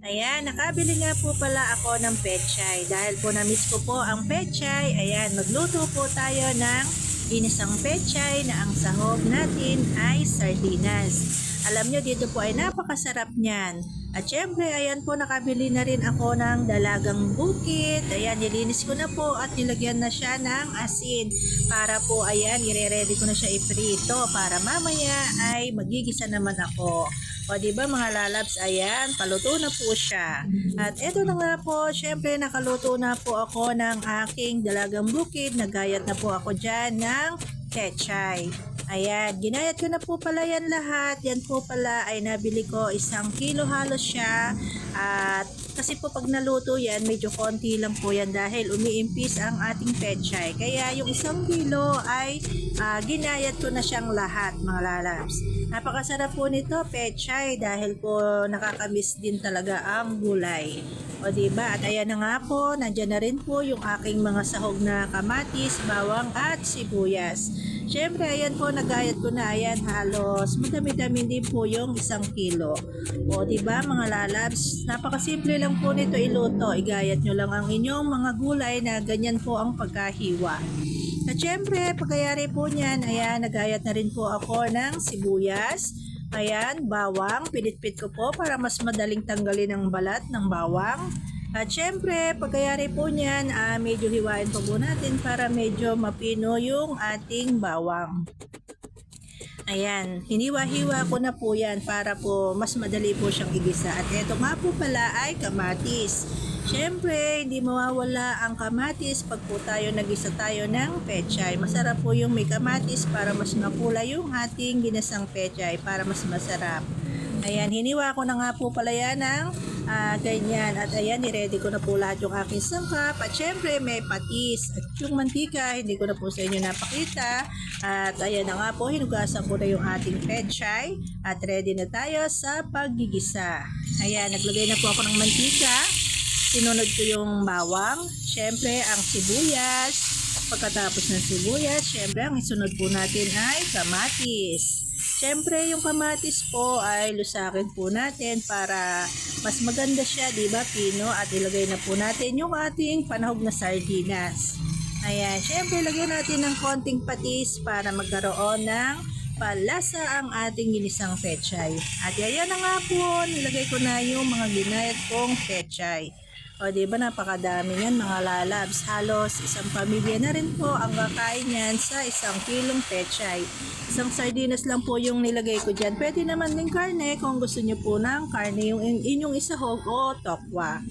Ayan, nakabili nga po pala ako ng pechay. Dahil po na-miss ko po ang pechay, ayan, magluto po tayo ng inisang pechay na ang sahog natin ay sardinas. Alam nyo, dito po ay napakasarap niyan. At syempre, ayan po, nakabili na rin ako ng dalagang bukit. Ayan, nilinis ko na po at nilagyan na siya ng asin. Para po, ayan, ire-ready ko na siya iprito para mamaya ay magigisa naman ako. O, di ba mga lalabs, ayan, paluto na po siya. At eto na nga po, syempre nakaluto na po ako ng aking dalagang bukid. Nagayat na po ako dyan ng pechay. Ayan, ginayat ko na po pala yan lahat. Yan po pala ay nabili ko isang kilo halos siya. At kasi po pag naluto yan, medyo konti lang po yan dahil umiimpis ang ating pechay. Kaya yung isang kilo ay ah, ginayat ko na siyang lahat mga lalabs. Napakasarap po nito, pechay, dahil po nakakamiss din talaga ang gulay. O diba? At ayan na nga po, nandyan na rin po yung aking mga sahog na kamatis, bawang at sibuyas. Siyempre, ayan po, nagayat ko na, ayan, halos madami-dami din po yung isang kilo. O, di ba mga lalabs, napakasimple lang po nito iluto. Igayat nyo lang ang inyong mga gulay na ganyan po ang pagkahiwa. At syempre, pagkayari po niyan, ayan, nagayat na rin po ako ng sibuyas. Ayan, bawang, pinitpit ko po para mas madaling tanggalin ang balat ng bawang. At syempre, pagkayari po niyan, ah, medyo hiwain po po natin para medyo mapino yung ating bawang. Ayan, hiniwa-hiwa ko na po yan para po mas madali po siyang igisa. At eto nga po pala ay kamatis. Siyempre, hindi mawawala ang kamatis pag po tayo nagisa tayo ng pechay. Masarap po yung may kamatis para mas mapula yung ating ginasang pechay para mas masarap. Ayan, hiniwa ko na nga po pala yan ng ah, ganyan. At ayan, niready ko na po lahat yung aking sangkap. At syempre, may patis. At yung mantika, hindi ko na po sa inyo napakita. At ayan na nga po, hinugasan ko na yung ating pechay. At ready na tayo sa paggigisa. Ayan, naglagay na po ako ng mantika. Sinunod ko yung bawang. Syempre, ang sibuyas. Pagkatapos ng sibuyas, syempre, ang isunod po natin ay kamatis. Siyempre, yung kamatis po ay lusakin po natin para mas maganda siya, di ba, Pino? At ilagay na po natin yung ating panahog na sardinas. Ayan, siyempre, lagyan natin ng konting patis para magkaroon ng palasa ang ating ginisang pechay. At ayan na nga po, nilagay ko na yung mga ginayat kong pechay. O, di ba napakadami yan mga lalabs. Halos isang pamilya na rin po ang kakain yan sa isang kilong pechay. Isang sardinas lang po yung nilagay ko dyan. Pwede naman din karne kung gusto nyo po ng karne yung in- inyong isahog o tokwa.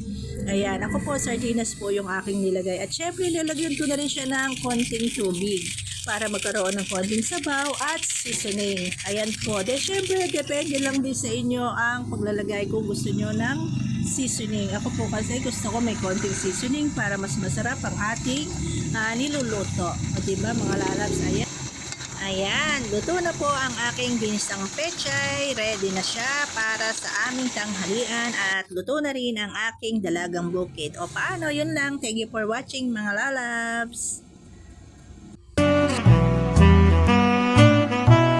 Ayan, ako po sardinas po yung aking nilagay. At syempre nilagyan ko na rin siya ng konting tubig para magkaroon ng konting sabaw at seasoning. Ayan po. De, syempre, depende lang din sa inyo ang paglalagay kung gusto nyo ng seasoning. Ako po kasi gusto ko may konting seasoning para mas masarap ang ating ah, niluluto. O diba mga lalabs, ayan. Ayan, luto na po ang aking ginisang pechay. Ready na siya para sa aming tanghalian at luto na rin ang aking dalagang bukid. O paano, yun lang. Thank you for watching mga lalabs.